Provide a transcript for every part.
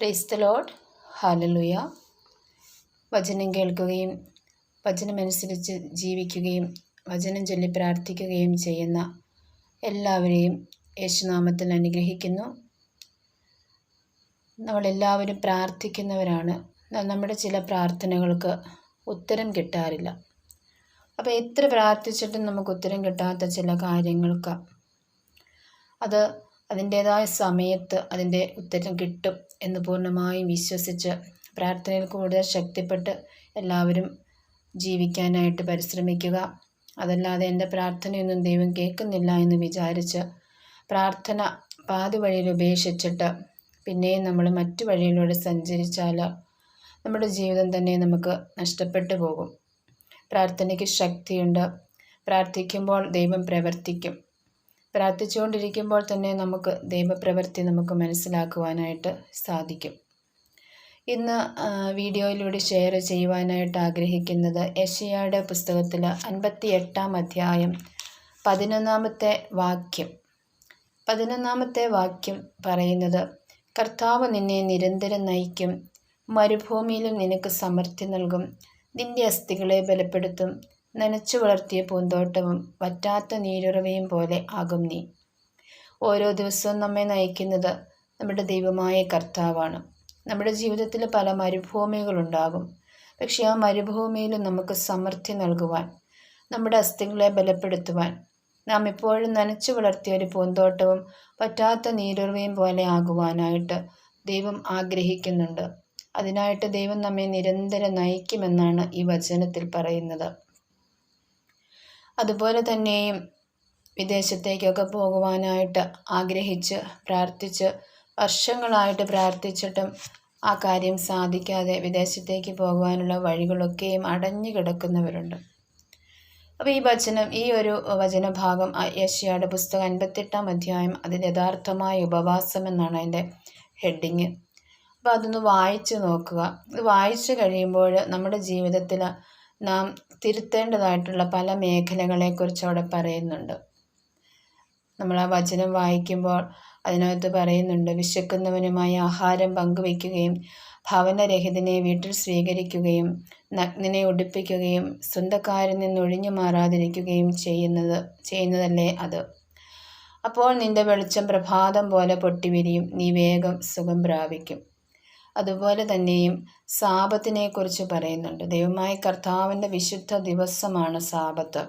Price load ഹാലലുയ വചനം കേൾക്കുകയും വചനമനുസരിച്ച് ജീവിക്കുകയും വചനം ചൊല്ലി പ്രാർത്ഥിക്കുകയും ചെയ്യുന്ന എല്ലാവരെയും യേശുനാമത്തിൽ അനുഗ്രഹിക്കുന്നു. നമ്മളെല്ലാവരും പ്രാർത്ഥിക്കുന്നവരാണ്. നമ്മുടെ ചില പ്രാർത്ഥനകൾക്ക് ഉത്തരം കിട്ടാറില്ല. അപ്പോൾ എത്ര പ്രാർത്ഥിച്ചിട്ടും നമുക്ക് ഉത്തരം കിട്ടാത്ത ചില കാര്യങ്ങൾക്ക് അത് അതിന്റേതായ സമയത്ത് അതിന്റെ ഉത്തരം കിട്ടും. എന്ന് പൂർണമായും വിശ്വസിച്ച് പ്രാർത്ഥനയിൽ കൂടുതൽ ശക്തിപ്പെട്ട് എല്ലാവരും ജീവിക്കാനായിട്ട് പരിശ്രമിക്കുക. അതല്ലാതെ എന്റെ പ്രാർത്ഥനയൊന്നും ദൈവം കേൾക്കുന്നില്ല എന്ന് വിചാരിച്ച് പ്രാർത്ഥന പാതി വഴിയിൽ ഉപേക്ഷിച്ചിട്ട് പിന്നെയും നമ്മൾ മറ്റു വഴിയിലൂടെ സഞ്ചരിച്ചാൽ നമ്മുടെ ജീവിതം തന്നെ നമുക്ക് നഷ്ടപ്പെട്ടു പോകും. പ്രാർത്ഥനയ്ക്ക് ശക്തിയുണ്ട്. പ്രാർത്ഥിക്കുമ്പോൾ ദൈവം പ്രവർത്തിക്കും. പ്രാർത്ഥിച്ചുകൊണ്ടിരിക്കുമ്പോൾ തന്നെ നമുക്ക് ദൈവപ്രവൃത്തി നമുക്ക് മനസ്സിലാക്കുവാനായിട്ട് സാധിക്കും. ഇന്ന് വീഡിയോയിലൂടെ ഷെയർ ചെയ്യുവാനായിട്ട് ആഗ്രഹിക്കുന്നത് യശയായുടെ പുസ്തകത്തിൽ അൻപത്തി എട്ടാം അധ്യായം പതിനൊന്നാമത്തെ വാക്യം. പതിനൊന്നാമത്തെ വാക്യം പറയുന്നത് കർത്താവ് നിന്നെ നിരന്തരം നയിക്കും മരുഭൂമിയിലും നിനക്ക് സമൃദ്ധി നൽകും നിന്റെ അസ്ഥികളെ ബലപ്പെടുത്തും നനച്ചു വളർത്തിയ പൂന്തോട്ടവും വറ്റാത്ത നീരുറവയും പോലെ ആകും നീ. ഓരോ ദിവസവും നമ്മെ നയിക്കുന്നത് നമ്മുടെ ദൈവമായ കർത്താവാണ്. നമ്മുടെ ജീവിതത്തിൽ പല മരുഭൂമികളുണ്ടാകും. പക്ഷേ ആ മരുഭൂമിയിലും നമുക്ക് സമൃദ്ധി നൽകുവാൻ നമ്മുടെ അസ്ഥികളെ ബലപ്പെടുത്തുവാൻ നാം ഇപ്പോഴും നനച്ചു വളർത്തിയ ഒരു പൂന്തോട്ടവും പറ്റാത്ത നീരുറവയും പോലെ ആകുവാനായിട്ട് ദൈവം ആഗ്രഹിക്കുന്നുണ്ട്. അതിനായിട്ട് ദൈവം നമ്മെ നിരന്തരം നയിക്കുമെന്നാണ് ഈ വചനത്തിൽ പറയുന്നത്. അതുപോലെ തന്നെയും വിദേശത്തേക്കൊക്കെ പോകുവാനായിട്ട് ആഗ്രഹിച്ച് പ്രാർത്ഥിച്ച് വർഷങ്ങളായിട്ട് പ്രാർത്ഥിച്ചിട്ടും ആ കാര്യം സാധിക്കാതെ വിദേശത്തേക്ക് പോകുവാനുള്ള വഴികളൊക്കെയും അടഞ്ഞു കിടക്കുന്നവരുണ്ട്. അപ്പോൾ ഈ വചനം ഈ ഒരു വചനഭാഗം യശിയുടെ പുസ്തകം അൻപത്തെട്ടാം അധ്യായം അതിന്റെ യഥാർത്ഥമായ ഉപവാസം എന്നാണ് അതിന്റെ ഹെഡിങ്. അപ്പോൾ അതൊന്ന് വായിച്ചു നോക്കുക. ഇത് വായിച്ചു കഴിയുമ്പോൾ നമ്മുടെ ജീവിതത്തിൽ നാം തിരുത്തേണ്ടതായിട്ടുള്ള പല മേഖലകളെക്കുറിച്ച് അവിടെ പറയുന്നുണ്ട്. നമ്മൾ ആ വചനം വായിക്കുമ്പോൾ അതിനകത്ത് പറയുന്നുണ്ട് വിശക്കുന്നവനുമായി ആഹാരം പങ്കുവയ്ക്കുകയും ഭവനരഹിതനെ വീട്ടിൽ സ്വീകരിക്കുകയും നഗ്നനെ ഉടുപ്പിക്കുകയും സ്വന്തക്കാരിൽ നിന്ന് ഒഴിഞ്ഞു മാറാതിരിക്കുകയും ചെയ്യുന്നത് ചെയ്യുന്നതല്ലേ അത്? അപ്പോൾ നിന്റെ വെളിച്ചം പ്രഭാതം പോലെ പൊട്ടിവിരിയും നീ വേഗം സുഖം പ്രാപിക്കും. അതുപോലെ തന്നെയും സാപത്തിനെക്കുറിച്ച് പറയുന്നുണ്ട്. ദൈവമായ കർത്താവിന്റെ വിശുദ്ധ ദിവസമാണ് സാപത്ത്.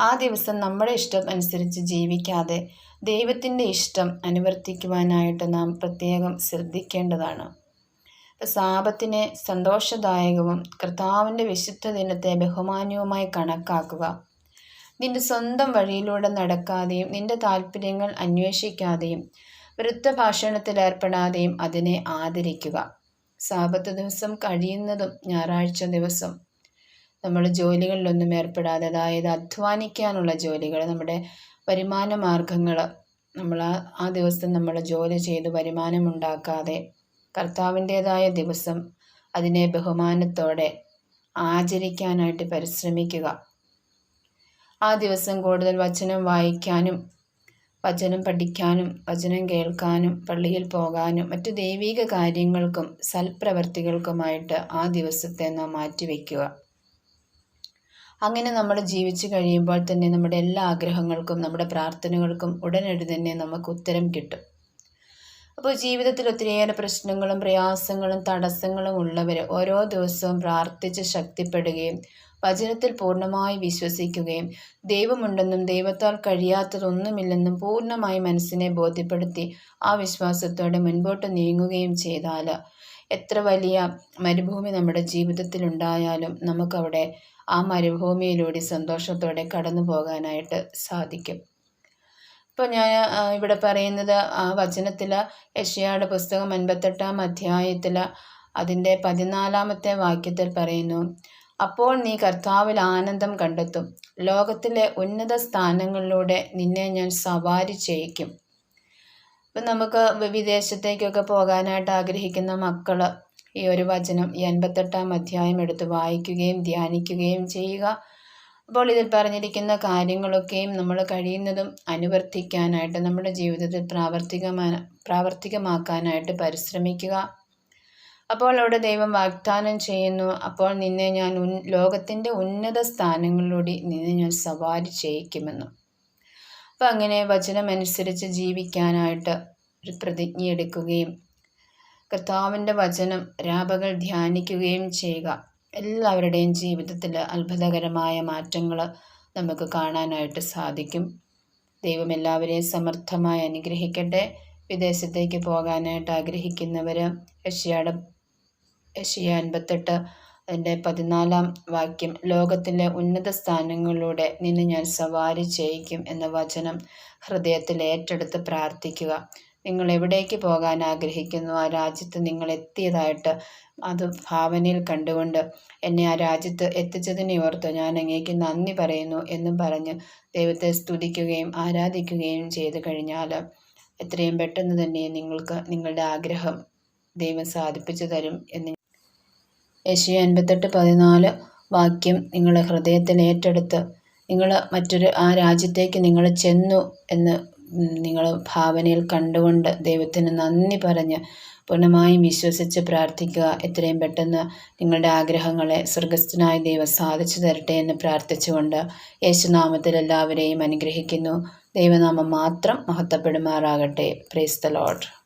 ആ ദിവസം നമ്മുടെ ഇഷ്ടം അനുസരിച്ച് ജീവിക്കാതെ ദൈവത്തിന്റെ ഇഷ്ടം അനുവർത്തിക്കുവാനായിട്ട് നാം പ്രത്യേകം ശ്രദ്ധിക്കേണ്ടതാണ്. സാപത്തിനെ സന്തോഷദായകവും കർത്താവിന്റെ വിശുദ്ധ ദിനത്തെ ബഹുമാന്യവുമായി കണക്കാക്കുക. നിന്റെ സ്വന്തം വഴിയിലൂടെ നടക്കാതെയും നിന്റെ താല്പര്യങ്ങൾ അന്വേഷിക്കാതെയും വൃത്തഭാഷണത്തിൽ ഏർപ്പെടാതെയും അതിനെ ആദരിക്കുക. സാപത്ത് ദിവസം കഴിയുന്നതും ഞായറാഴ്ച ദിവസം നമ്മൾ ജോലികളിലൊന്നും ഏർപ്പെടാതെ അതായത് അധ്വാനിക്കാനുള്ള ജോലികൾ നമ്മുടെ വരുമാന മാർഗങ്ങൾ നമ്മൾ ആ ആ ദിവസം നമ്മൾ ജോലി ചെയ്ത് വരുമാനമുണ്ടാക്കാതെ കർത്താവിന്റേതായ ദിവസം അതിനെ ബഹുമാനത്തോടെ ആചരിക്കാനായിട്ട് പരിശ്രമിക്കുക. ആ ദിവസം കൂടുതൽ വചനം വായിക്കാനും വചനം പഠിക്കാനും വചനം കേൾക്കാനും പള്ളിയിൽ പോകാനും മറ്റു ദൈവിക കാര്യങ്ങൾക്കും സൽപ്രവർത്തികൾക്കുമായിട്ട് ആ ദിവസത്തെ നാം മാറ്റിവെക്കുക അങ്ങനെ നമ്മൾ ജീവിച്ചു കഴിയുമ്പോൾ തന്നെ നമ്മുടെ എല്ലാ ആഗ്രഹങ്ങൾക്കും നമ്മുടെ പ്രാർത്ഥനകൾക്കും ഉടനടി തന്നെ നമുക്ക് ഉത്തരം കിട്ടും. അപ്പോൾ ജീവിതത്തിൽ ഒത്തിരിയേറെ പ്രശ്നങ്ങളും പ്രയാസങ്ങളും തടസ്സങ്ങളും ഉള്ളവർ ഓരോ ദിവസവും പ്രാർത്ഥിച്ച് ശക്തിപ്പെടുകയും വചനത്തിൽ പൂർണമായി വിശ്വസിക്കുകയും ദൈവമുണ്ടെന്നും ദൈവത്താൽ കഴിയാത്തതൊന്നുമില്ലെന്നും പൂർണമായി മനസ്സിനെ ബോധ്യപ്പെടുത്തി ആ വിശ്വാസത്തോടെ മുൻപോട്ട് നീങ്ങുകയും ചെയ്താൽ എത്ര വലിയ മരുഭൂമി നമ്മുടെ ജീവിതത്തിൽ ഉണ്ടായാലും നമുക്കവിടെ ആ മരുഭൂമിയിലൂടെ സന്തോഷത്തോടെ കടന്നു പോകാനായിട്ട് സാധിക്കും. ഇപ്പോൾ ഞാൻ ഇവിടെ പറയുന്നത് ആ വചനത്തിൽ യഷയാട് പുസ്തകം അൻപത്തെട്ടാം അധ്യായത്തിൽ അതിന്റെ പതിനാലാമത്തെ വാക്യത്തിൽ പറയുന്നു അപ്പോൾ നീ കർത്താവിൽ ആനന്ദം കണ്ടെത്തും. ലോകത്തിലെ ഉന്നത സ്ഥാനങ്ങളിലൂടെ നിന്നെ ഞാൻ സവാരി ചെയ്യിക്കും. ഇപ്പം നമുക്ക് വിദേശത്തേക്കൊക്കെ പോകാനായിട്ട് ആഗ്രഹിക്കുന്ന മക്കൾ ഈ ഒരു വചനം ഈ അൻപത്തെട്ടാം അധ്യായം എടുത്ത് വായിക്കുകയും ധ്യാനിക്കുകയും ചെയ്യുക. അപ്പോൾ ഇതിൽ പറഞ്ഞിരിക്കുന്ന കാര്യങ്ങളൊക്കെയും നമ്മൾ കഴിയുന്നതും അനുവർത്തിക്കാനായിട്ട് നമ്മുടെ ജീവിതത്തിൽ പ്രാവർത്തികമാ പ്രാവർത്തികമാക്കാനായിട്ട് പരിശ്രമിക്കുക. അപ്പോൾ അവിടെ ദൈവം വാഗ്ദാനം ചെയ്യുന്നു. അപ്പോൾ നിന്നെ ഞാൻ ഉൻ ലോകത്തിന്റെ ഉന്നത സ്ഥാനങ്ങളിലൂടെ നിന്നെ ഞാൻ സവാരി ചെയ്യിക്കുമെന്നും. അപ്പം അങ്ങനെ വചനമനുസരിച്ച് ജീവിക്കാനായിട്ട് ഒരു പ്രതിജ്ഞ എടുക്കുകയും കർത്താവിന്റെ വചനം രാപകൾ ധ്യാനിക്കുകയും ചെയ്യുക. എല്ലാവരുടെയും ജീവിതത്തിൽ അത്ഭുതകരമായ മാറ്റങ്ങൾ നമുക്ക് കാണാനായിട്ട് സാധിക്കും. ദൈവം എല്ലാവരെയും സമർത്ഥമായി അനുഗ്രഹിക്കട്ടെ. വിദേശത്തേക്ക് പോകാനായിട്ട് ആഗ്രഹിക്കുന്നവർ യഷ്യാടെ യഷ്യ അൻപത്തെട്ട് അതിന്റെ പതിനാലാം വാക്യം ലോകത്തിലെ ഉന്നത സ്ഥാനങ്ങളിലൂടെ നിന്നെ ഞാൻ സവാരി ചെയ്യിക്കും എന്ന വചനം ഹൃദയത്തിൽ ഏറ്റെടുത്ത് പ്രാർത്ഥിക്കുക. നിങ്ങൾ എവിടേക്ക് പോകാൻ ആഗ്രഹിക്കുന്നു? ആ രാജ്യത്ത് നിങ്ങൾ എത്തിയതായിട്ട് അത് ഭാവനയിൽ കണ്ടുകൊണ്ട് എന്നെ ആ രാജ്യത്ത് എത്തിച്ചതിനെ ഓർത്ത് ഞാൻ അങ്ങേക്ക് നന്ദി പറയുന്നു എന്നും പറഞ്ഞ് ദൈവത്തെ സ്തുതിക്കുകയും ആരാധിക്കുകയും ചെയ്തു കഴിഞ്ഞാൽ എത്രയും പെട്ടെന്ന് തന്നെ നിങ്ങൾക്ക് നിങ്ങളുടെ ആഗ്രഹം ദൈവം സാധിപ്പിച്ചു തരും എന്ന് യേശു എൺപത്തെട്ട് പതിനാല് വാക്യം നിങ്ങളുടെ ഹൃദയത്തിൽ ഏറ്റെടുത്ത് നിങ്ങൾ മറ്റൊരു ആ രാജ്യത്തേക്ക് നിങ്ങൾ ചെന്നു എന്ന് നിങ്ങൾ ഭാവനയിൽ കണ്ടുകൊണ്ട് ദൈവത്തിന് നന്ദി പറഞ്ഞ് പൂർണമായും വിശ്വസിച്ച് പ്രാർത്ഥിക്കുക. എത്രയും പെട്ടെന്ന് നിങ്ങളുടെ ആഗ്രഹങ്ങളെ സ്വർഗസ്ഥനായ ദൈവം സാധിച്ചു തരട്ടെ എന്ന് പ്രാർത്ഥിച്ചുകൊണ്ട് യേശുനാമത്തിൽ എല്ലാവരെയും അനുഗ്രഹിക്കുന്നു. ദൈവനാമം മാത്രം മഹത്വപ്പെടുമാറാകട്ടെ. Praise the load